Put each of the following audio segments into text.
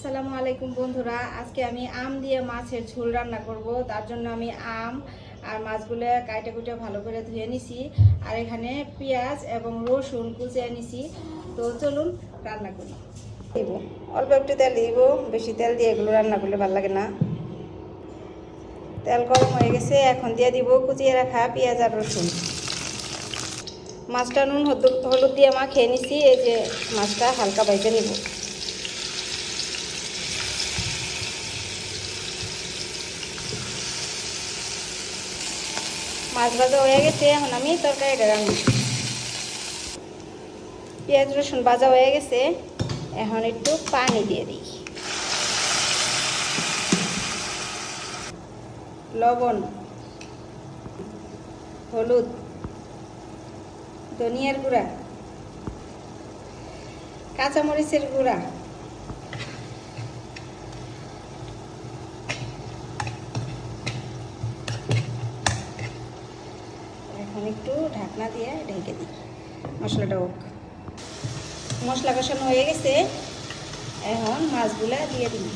আসসালামু আলাইকুম বন্ধুরা। আজকে আমি আম দিয়ে মাছের ঝোল রান্না করব। তার জন্য আমি আম আর মাছগুলো কাইটে কুটে ভালো করে ধুয়ে নিছি। আর এখানে পেঁয়াজ এবং রসুন কুচিয়ে নিছি। তো চলুন রান্না করি। দিব। অল্প একটু তেল দিব। বেশি তেল দিয়ে এগুলো রান্না করলে ভালো লাগে না। তেল গরম হয়ে গেছে। এখন দিয়ে দিব কুচিয়ে রাখা পেঁয়াজ আর রসুন। মাছটা নুন, হলুদ দিয়ে মাখিয়ে নিছি। এই যে মাছটা হালকা বাইজে নিব। মাছ ভাজা হয়ে গেছে, এখন আমি তরকারিটা রান্না পেঁয়াজ, রসুন ভাজা হয়ে গেছে, এখন একটু পানি দিয়ে দিই। লবণ, হলুদ, ধনিয়ার গুঁড়া, কাঁচামরিচের গুঁড়া এখন একটু ঢাকনা দিয়ে ঢেকে দিই। মশলাটা হোক। মশলা কষানো হয়ে গেছে। এখন মাছগুলা দিয়ে দিই।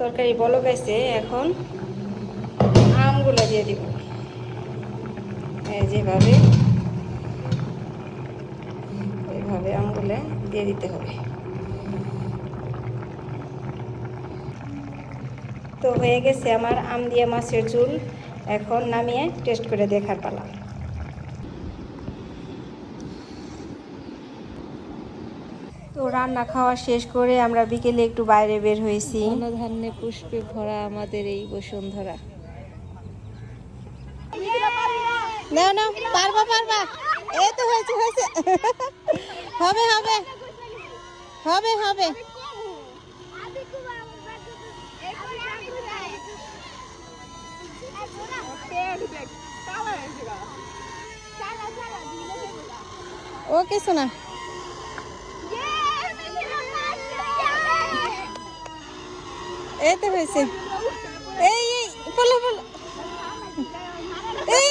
তরকারি বলো গেছে এখন আমগুলো দিয়ে দিব। যেভাবে এইভাবে আমগুলো দিয়ে দিতে হবে। তো হয়ে গেছে আমার আম দিয়ে মাছের ঝুল। এখন নামিয়ে টেস্ট করে দেখার পালা। তো রান্না খাওয়া শেষ করে আমরা বিকেলে একটু বাইরে বের হয়েছি। ধান্যে পুষ্পে ভরা আমাদের এই বসুন্ধরা। নাও নাও, পারবা পারবা। এই তো হয়েছে হয়েছে। হবে হবে। হবে হবে। ওকে শোনা এই তো হয়েছে। এই এই, বলো বলো। এই